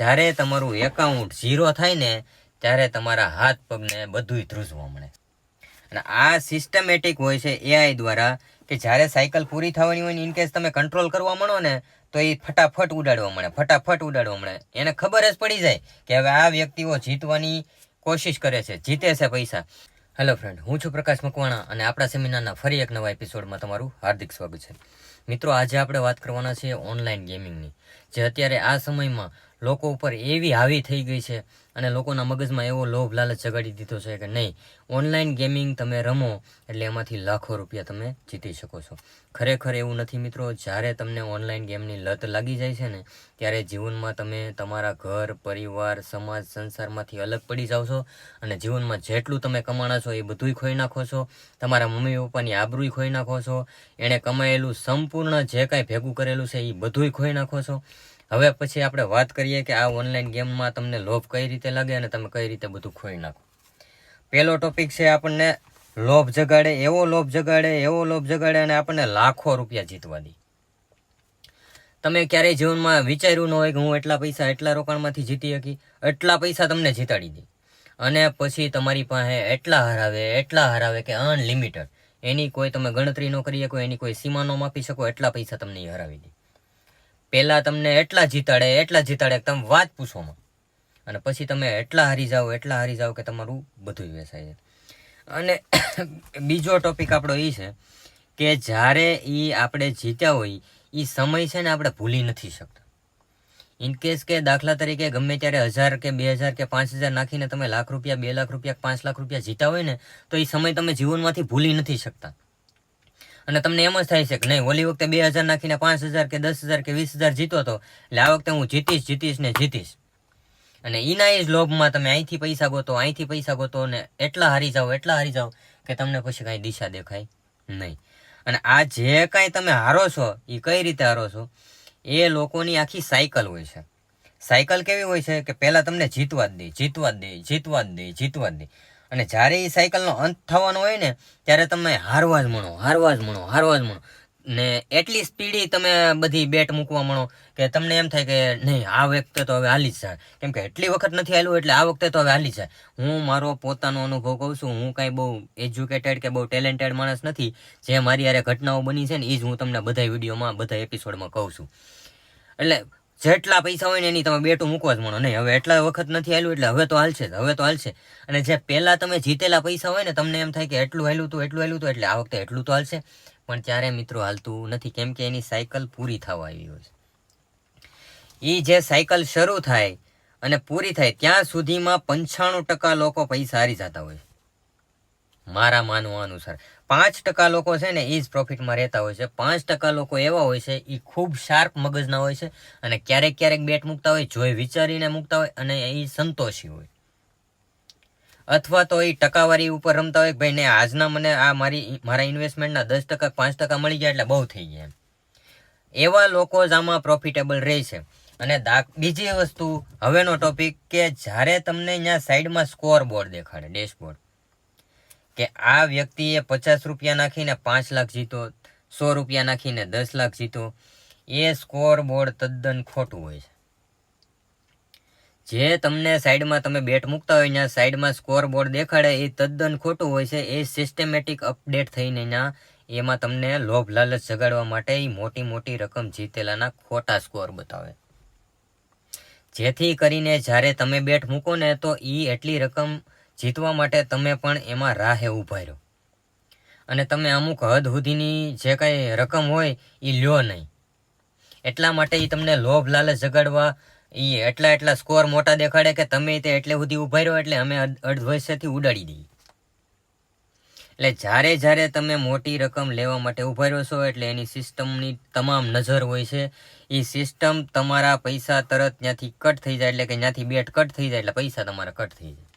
જ્યારે તમારું account zero થાય ને, ત્યારે તમારા હાથ પગને બધુંય ધ્રુજવા મળે. અને આ સિસ્ટમેટિક હોય છે એઆઈ દ્વારા કે જ્યારે સાયકલ પૂરી થવાની હોય ને ઇનકેસ તમે કંટ્રોલ કરવા માંડો ને, તો એ ફટાફટ ઉડાડવા મળે, ફટાફટ ઉડાડવા મળે. એને ખબર જ પડી જાય કે હવે આ વ્યક્તિઓ જીતવાની કોશિશ કરે છે, જીતે છે પૈસા. હેલો ફ્રેન્ડ હું છું પ્રકાશ મકવાણા અને આપણા સેમિનારના ફરી એક નવા એપિસોડમાં તમારું હાર્દિક સ્વાગત છે. મિત્રો, આજે આપણે વાત કરવાના છીએ ઓનલાઈન ગેમિંગની જે અત્યારે આ સમયમાં લોકો ઉપર એવી હાવી થઈ ગઈ છે અને લોકોના મગજમાં એવો લોભ લાલચ જગાડી દીધો છે કે નહીં. ઓનલાઈન ગેમિંગ તમે રમો એટલે એમાંથી લાખો રૂપિયા તમે જીતી શકો છો. ખરેખર એવું નથી મિત્રો, જ્યારે તમને ઓનલાઈન ગેમની લત લાગી જાય છે ને, ત્યારે જીવનમાં તમે તમારા ઘર, પરિવાર, સમાજ, સંસારમાંથી અલગ પડી જાઓ છો અને જીવનમાં જેટલું તમે કમાણા છો એ બધુંય ખોઈ નાખો છો. તમારા મમ્મી પપ્પાની આબરૂય ખોઈ નાખો છો. એણે કમાયેલું સંપૂર્ણ જે કાંઈ ભેગું કરેલું છે એ બધુંય ખોઈ નાખો છો. હવે પછી આપણે વાત કરીએ કે આ ઓનલાઈન ગેમમાં તમને લોભ કઈ રીતે લાગે અને તમે કઈ રીતે બધું ખોઈ નાખો. પહેલો ટોપિક છે આપણને લોભ જગાડે, એવો લોભ જગાડે, એવો લોભ જગાડે અને આપણને લાખો રૂપિયા જીતવા દે. તમે ક્યારેય જીવનમાં વિચાર્યું ન હોય કે હું એટલા પૈસા એટલા રોકાણમાંથી જીતી શકી, એટલા પૈસા તમને જીતાડી દે. અને પછી તમારી પાસે એટલા હરાવે એટલા હરાવે કે અનલિમિટેડ એની કોઈ તમે ગણતરી ન કરી શકો, એની કોઈ સીમા ન માપી શકો, એટલા પૈસા તમને હરાવી દે. પહેલા તમને એટલા જીતાડે એટલા જીતાડે તમે વાત પૂછોમાં અને પછી તમે એટલા હારી જાઓ, એટલા હારી જાઓ કે તમારું બધું વેસાય છે અને બીજો ટોપિક આપણો એ છે કે જ્યારે એ આપણે જીત્યા હોય એ સમય છે ને આપણે ભૂલી નથી શકતા. ઇનકેસ કે દાખલા તરીકે ગમે ત્યારે હજાર કે બે હજાર કે પાંચ હજાર નાખીને તમે લાખ રૂપિયા, બે લાખ રૂપિયા પાંચ લાખ રૂપિયા જીતા હોય ને, તો એ સમય તમે જીવનમાંથી ભૂલી નથી શકતા. અને તમને એમ જ થાય છે કે નહીં, ઓલી વખતે બે હજાર નાખીને પાંચ હજાર કે દસ હજાર કે વીસ હજાર જીતો હતો એટલે આ વખતે હું જીતીશ જીતીશ ને જીતીશ. અને એના એ જ લોભમાં તમે અહીંથી પૈસા ગોતો, અહીંથી પૈસા ગોતો ને એટલા હારી જાઓ, એટલા હારી જાઓ કે તમને પછી કાંઈ દિશા દેખાય નહીં. અને આ જે કાંઈ તમે હારો છો એ કઈ રીતે હારો છો? એ લોકોની આખી સાયકલ હોય છે. સાયકલ કેવી હોય છે કે પહેલાં તમને જીતવા જ દે, જીતવા જ દે, જીતવા જ દે, જીતવા જ દે. અને જ્યારે એ સાયકલનો અંત થવાનો હોય ને, ત્યારે તમે હારવા જ મળો હારવા જ મળો હારવા જ મળો ને એટલી સ્પીડી તમે બધી બેટ મૂકવા મળો કે તમને એમ થાય કે નહીં, આ વખતે તો હવે હાલી જ જાય. કેમ કે એટલી વખત નથી હાલ્યું એટલે આ વખતે તો હવે હાલી જાય. હું મારો પોતાનો અનુભવ કહું છું, હું કાંઈ બહુ એજ્યુકેટેડ કે બહુ ટેલેન્ટેડ માણસ નથી. જે મારી યારે ઘટનાઓ બની છે ને એ જ હું તમને બધા વિડીયોમાં બધા એપિસોડમાં કહું છું. એટલે જેટલા પૈસા હોય ને એની તમે બેટું મૂકવા જ મળો. નહીં હવે એટલા વખત નથી હાલ્યું એટલે હવે તો હાલશે જ, હવે તો હાલશે અને જે પહેલાં તમે જીતેલા પૈસા હોય ને તમને એમ થાય કે એટલું હાલ્યું હતું એટલું હાલ્યું હતું એટલે આ વખતે એટલું તો હાલશે. પણ ત્યારે મિત્રો હાલતું નથી કેમ કે એની સાયકલ પૂરી થવા આવી હોય છે. એ જે સાયકલ શરૂ થાય અને પૂરી થાય ત્યાં સુધીમાં પંચાણું ટકા લોકો પૈસા હારી જતા હોય મારા માનવા અનુસાર. પાંચ ટકા લોકો છે ને એ જ પ્રોફિટમાં રહેતા હોય છે. પાંચ ટકા લોકો એવા હોય છે એ ખૂબ શાર્પ મગજના હોય છે અને ક્યારેક ક્યારેક બેટ મૂકતા હોય, જોઈ વિચારીને મૂકતા હોય અને એ સંતોષી હોય. અથવા તો એ ટકાવારી ઉપર રમતા હોય કે ભાઈ ને આજના મને આ મારી મારા ઇન્વેસ્ટમેન્ટના દસ ટકા, પાંચ ટકા મળી ગયા એટલે બહુ થઈ ગયા એવા લોકો જ આમાં પ્રોફિટેબલ રહે છે. અને દા, બીજી વસ્તુ, હવેનો ટોપિક કે જ્યારે તમને અહીંયા સાઈડમાં સ્કોર બોર્ડ દેખાડે ડેશબોર્ડ કે આ વ્યક્તિએ પચાસ રૂપિયા નાખીને પાંચ લાખ જીતો, સો રૂપિયા નાખીને દસ લાખ જીતો, એ સ્કોર બોર્ડ તદ્દન ખોટું હોય છે. જે તમને સાઈડમાં તમે બેટ મૂકતા હોય ત્યાં સાઈડમાં સ્કોર બોર્ડ દેખાડે, એ તદ્દન ખોટું હોય છે, એ સિસ્ટમેટિક અપડેટ થઈને ત્યાં એમાં તમને લોભ લાલચ જગાડવા માટે એ મોટી મોટી રકમ જીતેલાના ખોટા સ્કોર બતાવે. જેથી કરીને જ્યારે તમે બેટ મૂકો ને તો એ એટલી રકમ જીતવા માટે તમે પણ એમાં રાહે ઊભા રહ્યો. અને તમે અમુક હદ સુધીની જે કાંઈ રકમ હોય એ લ્યો નહીં. એટલા માટે એ તમને લોભ લાલચ જગાડવા એ એટલા એટલા સ્કોર મોટા દેખાડે કે તમે તે એટલે સુધી ઊભા રહ્યો એટલે અમે અડ- અડધવયસેથી ઉડાડી દઈએ. એટલે જ્યારે જ્યારે તમે મોટી રકમ લેવા માટે ઊભા રહ્યો છો એટલે એની સિસ્ટમની તમામ નજર હોય છે એ સિસ્ટમ તમારા પૈસા તરત ત્યાંથી કટ થઈ જાય એટલે કે ત્યાંથી બેટ કટ થઈ જાય એટલે પૈસા તમારા કટ થઈ જાય.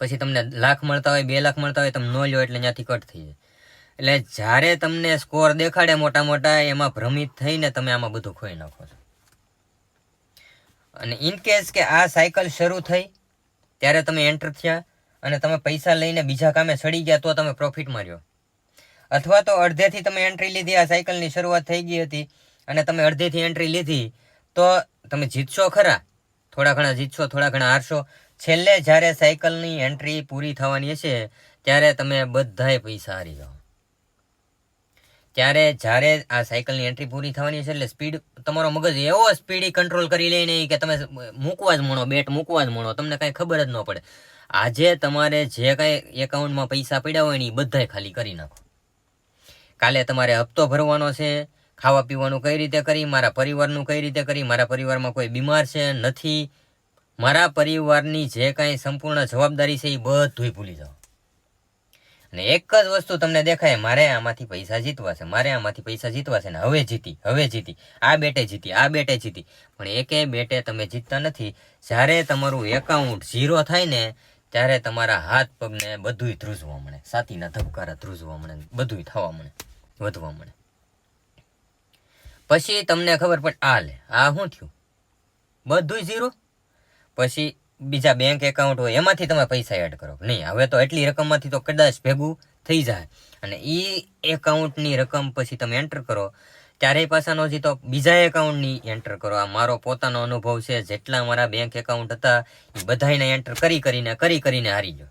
પછી તમને લાખ મળતા હોય, બે લાખ મળતા હોય, તમે ન લ્યો એટલે ત્યાંથી કટ થઈ જાય. એટલે જ્યારે તમને સ્કોર દેખાડે મોટા મોટા, એમાં ભ્રમિત થઈને તમે આમાં બધું ખોઈ નાખો છો. અને ઇન કે આ સાયકલ શરૂ થઈ, ત્યારે તમે એન્ટર થયા અને તમે પૈસા લઈને બીજા કામે સડી ગયા, તો તમે પ્રોફિટમાં રહ્યો અથવા તો અડધેથી તમે એન્ટ્રી લીધી, આ સાયકલની શરૂઆત થઈ ગઈ હતી અને તમે અડધેથી એન્ટ્રી લીધી, તો તમે જીતશો ખરા. થોડા ઘણા જીતશો, થોડા ઘણા હારશો. છેલ્લે જ્યારે સાયકલની એન્ટ્રી પૂરી થવાની હશે, ત્યારે તમે બધાએ પૈસા હારી જાઓ. ત્યારે જ્યારે આ સાયકલની એન્ટ્રી પૂરી થવાની છે એટલે સ્પીડ, તમારો મગજ એવો સ્પીડી કંટ્રોલ કરી લે નહીં કે તમે મૂકવા જ મળો બેટ મૂકવા જ મળો તમને કાંઈ ખબર જ ન પડે. આજે તમારે જે કાંઈ એકાઉન્ટમાં પૈસા પડ્યા હોય ને એ બધાય ખાલી કરી નાખો. કાલે તમારે હપ્તો ભરવાનો છે ખાવા પીવાનું કઈ રીતે કરી, મારા પરિવારનું કઈ રીતે કરી, મારા પરિવારમાં કોઈ બીમાર છે, નથી મારા પરિવારની જે કાંઈ સંપૂર્ણ જવાબદારી છે એ બધુંય ભૂલી જાઓ. અને એક જ વસ્તુ તમને દેખાય, મારે આમાંથી પૈસા જીતવા છે, મારે આમાંથી પૈસા જીતવા છે ને હવે જીતી હવે જીતી, આ બેટે જીતી, આ બેટે જીતી. પણ એકે બેટે તમે જીતતા નથી, જ્યારે તમારું એકાઉન્ટ ઝીરો થાય ને, ત્યારે તમારા હાથ પગને બધુંય ધ્રુજવા મળે, સાતીના ધબકારા ધ્રુજવા મળે, બધુંય થવા મળે, વધવા મળે. પછી તમને ખબર પડે, આ લે, આ શું થયું? બધુંય ઝીરો? પછી બીજા બેંક એકાઉન્ટ હોય, એમાંથી તમે પૈસા એડ કરો. નહીં, હવે તો એટલી રકમમાંથી તો કદાચ ભેગું થઈ જાય. અને એ એકાઉન્ટની રકમ પછી તમે એન્ટર કરો. ત્યારે પાછાનો હજી તો બીજા એકાઉન્ટની એન્ટર કરો. આ મારો પોતાનો અનુભવ છે, જેટલા મારા બેંક એકાઉન્ટ હતા એ બધાને એન્ટર કરી કરીને કરી કરીને હારી ગયો.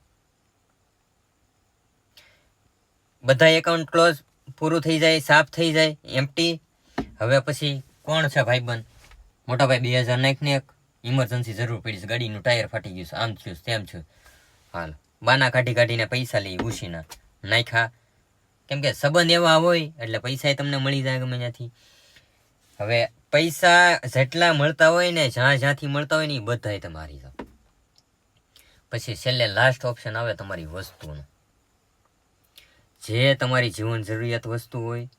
બધા એકાઉન્ટ ક્લોઝ પૂરું થઈ જાય, સાફ થઈ જાય એમટી હવે પછી કોણ છે ભાઈબંધ? મોટા ભાઈ બે હજાર નાખને એક. ઇમરજન્સી જરૂર પડી છે. ગાડીનું ટાયર ફાટી ગયું છે. આમ થયું છે, તેમ થયું. હાલ. બાના કાઢી કાઢીને પૈસા લઈ ઉછીના નાખ્યા. કેમ કે સંબંધ એવા હોય એટલે પૈસા તમને મળી જાય ગમે ત્યાંથી. હવે પૈસા જેટલા મળતા હોય ને જ્યાં જ્યાંથી મળતા હોય ને એ બધાય તમારી જાઓ પછી છેલ્લે લાસ્ટ ઓપ્શન આવે તમારી વસ્તુનો. જે તમારી જીવન જરૂરિયાત વસ્તુ હોય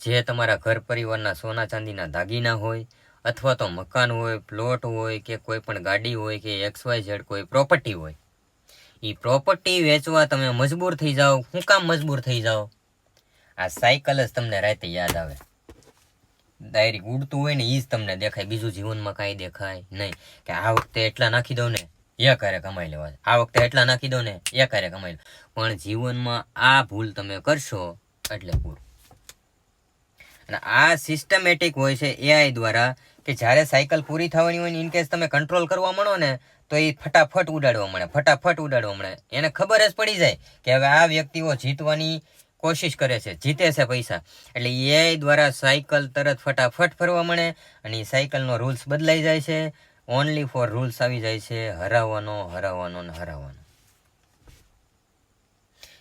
જે તમારા ઘર પરિવારના સોના ચાંદીના દાગીના હોય અથવા તો મકાન હોય પ્લોટ હોય કે કોઈ પણ ગાડી હોય કે એક્સ વાય ઝેડ કોઈ પ્રોપર્ટી હોય. એ પ્રોપર્ટી વેચવા તમે મજબૂર થઈ જાઓ. શું કામ મજબૂર થઈ જાઓ? આ સાયકલ જ તમને રાતે યાદ આવે. ડાયરેક્ટ ઉડતું હોય ને એ જ તમને દેખાય. બીજું જીવનમાં કાંઈ દેખાય નહીં. કે આ વખતે એટલા નાખી દઉં ને, એ ક્યારે કમાઈ લેવા. આ વખતે એટલા નાખી દઉં ને, એ ક્યારે કમાઈ લો પણ જીવનમાં આ ભૂલ તમે કરશો એટલે પૂરું. અને આ સિસ્ટમેટિક હોય છે એઆઈ દ્વારા કે જ્યારે સાયકલ પૂરી થવાની હોય ને ઇન તમે કંટ્રોલ કરવા મળો ને, તો એ ફટાફટ ઉડાડવા મળે, ફટાફટ ઉડાડવા મળે. એને ખબર જ પડી જાય કે હવે આ વ્યક્તિઓ જીતવાની કોશિશ કરે છે, જીતે છે પૈસા. એટલે એઆઈ દ્વારા સાયકલ તરત ફટાફટ ફરવા મળે અને એ સાયકલનો રૂલ્સ બદલાઈ જાય છે. ઓનલી ફોર રૂલ્સ આવી જાય છે, હરાવવાનો હરાવવાનો ને હરાવવાનો.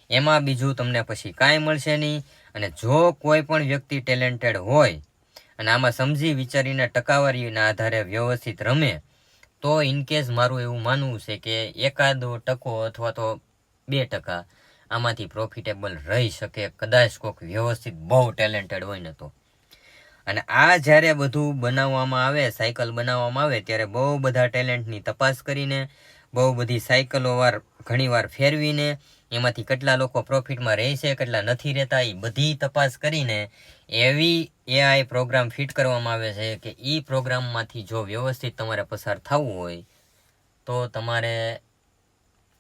એમાં બીજું તમને પછી કાંઈ મળશે નહીં. અને જો કોઈ પણ વ્યક્તિ ટેલેન્ટેડ હોય અને આમાં સમજી વિચારીને ટકાવારીના આધારે વ્યવસ્થિત રમે, તો ઇનકેસ મારું એવું માનવું છે કે એકાદો ટકો અથવા તો બે ટકા આમાંથી પ્રોફિટેબલ રહી શકે, કદાચ કોઈક વ્યવસ્થિત બહુ ટેલેન્ટેડ હોય ને તો. અને આ જ્યારે બધું બનાવવામાં આવે સાયકલ બનાવવામાં આવે, ત્યારે બહુ બધા ટેલેન્ટની તપાસ કરીને, બહુ બધી સાયકલો વાર ઘણીવાર ફેરવીને, એમાંથી કેટલા લોકો પ્રોફિટમાં રહે છે કેટલા નથી રહેતા, એ બધી તપાસ કરીને એવી એઆઈ પ્રોગ્રામ ફિટ કરવામાં આવે છે કે એ પ્રોગ્રામમાંથી જો વ્યવસ્થિત તમારે પસાર થવું હોય, તો તમારે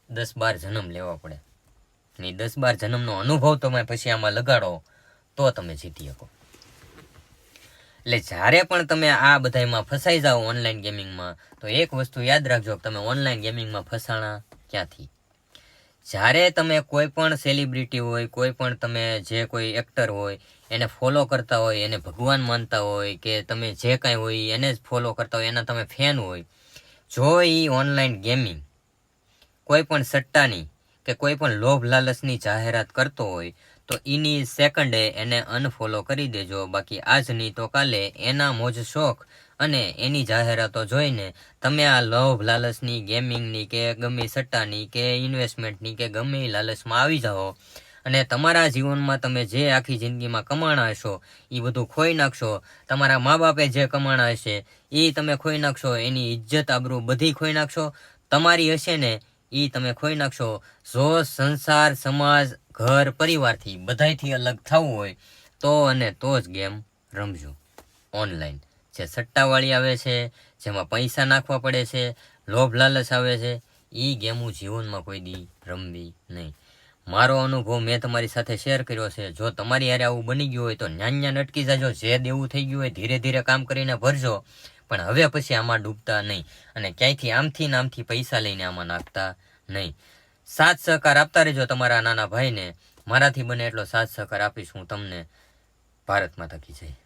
દસ બાર જન્મ લેવા પડે. ને દસ બાર જન્મનો અનુભવ તમે પછી આમાં લગાડો, તો તમે જીતી શકો. એટલે જ્યારે પણ તમે આ બધામાં ફસાઈ જાઓ ઓનલાઈન ગેમિંગમાં તો એક વસ્તુ યાદ રાખજો કે તમે ઓનલાઈન ગેમિંગમાં ફસાણા ક્યાંથી? જ્યારે તમે કોઈ પણ સેલિબ્રિટી હોય, કોઈ પણ તમે જે કોઈ એક્ટર હોય એને ફોલો કરતા હોય, એને ભગવાન માનતા હોય કે તમે જે કાંઈ હોય એને જ ફોલો કરતા હોય, એના તમે ફેન હોય. જો એ ઓનલાઈન ગેમિંગ કોઈ પણ સટ્ટાની કે કોઈ પણ લોભ લાલચની જાહેરાત કરતો હોય, તો એની સેકન્ડે એને અનફોલો કરી દેજો. બાકી આજ નહીં તો કાલે એના મોજ શોખ અને એની જાહેરાતો જોઈને તમે આ લોભ લાલચની ગેમિંગની કે ગમે સટ્ટાની કે ઇન્વેસ્ટમેન્ટની કે ગમે લાલચમાં આવી જાઓ. અને તમારા જીવનમાં તમે જે આખી જિંદગીમાં કમાણા હશો એ બધું ખોઈ નાખશો. તમારા મા બાપે જે કમાણા હશે એ તમે ખોઈ નાખશો, એની ઇજ્જત આબરૂ બધી ખોઈ નાખશો. તમારી હશે ને એ તમે ખોઈ નાખશો. જો સંસાર, સમાજ, ઘર, પરિવારથી બધાયથી અલગ થવું હોય, તો અને તો જ ગેમ રમજો. ઓનલાઈન. જે સટ્ટાવાળી આવે છે, જેમાં પૈસા નાખવા પડે છે, લોભ લાલચ આવે છે એ ગેમો જીવનમાં કોઈ દી રમવી નહીં. મારો અનુભવ મેં તમારી સાથે શેર કર્યો છે. જો તમારી યારે આવું બની ગયું હોય તો ન્યાન ન્યાન અટકી જાજો. જે દેવું થઈ ગયું હોય ધીરે ધીરે કામ કરીને ભરજો. પણ હવે પછી આમાં ડૂબતા નહીં અને ક્યાંયથી આમથી નામથી પૈસા લઈને આમાં નાખતા નહીં. સાથ સહકાર આપતા રહેજો તમારા નાના ભાઈને. મારાથી બને એટલો સાથ સહકાર આપીશ હું તમને. ભારતમાં થકી જય.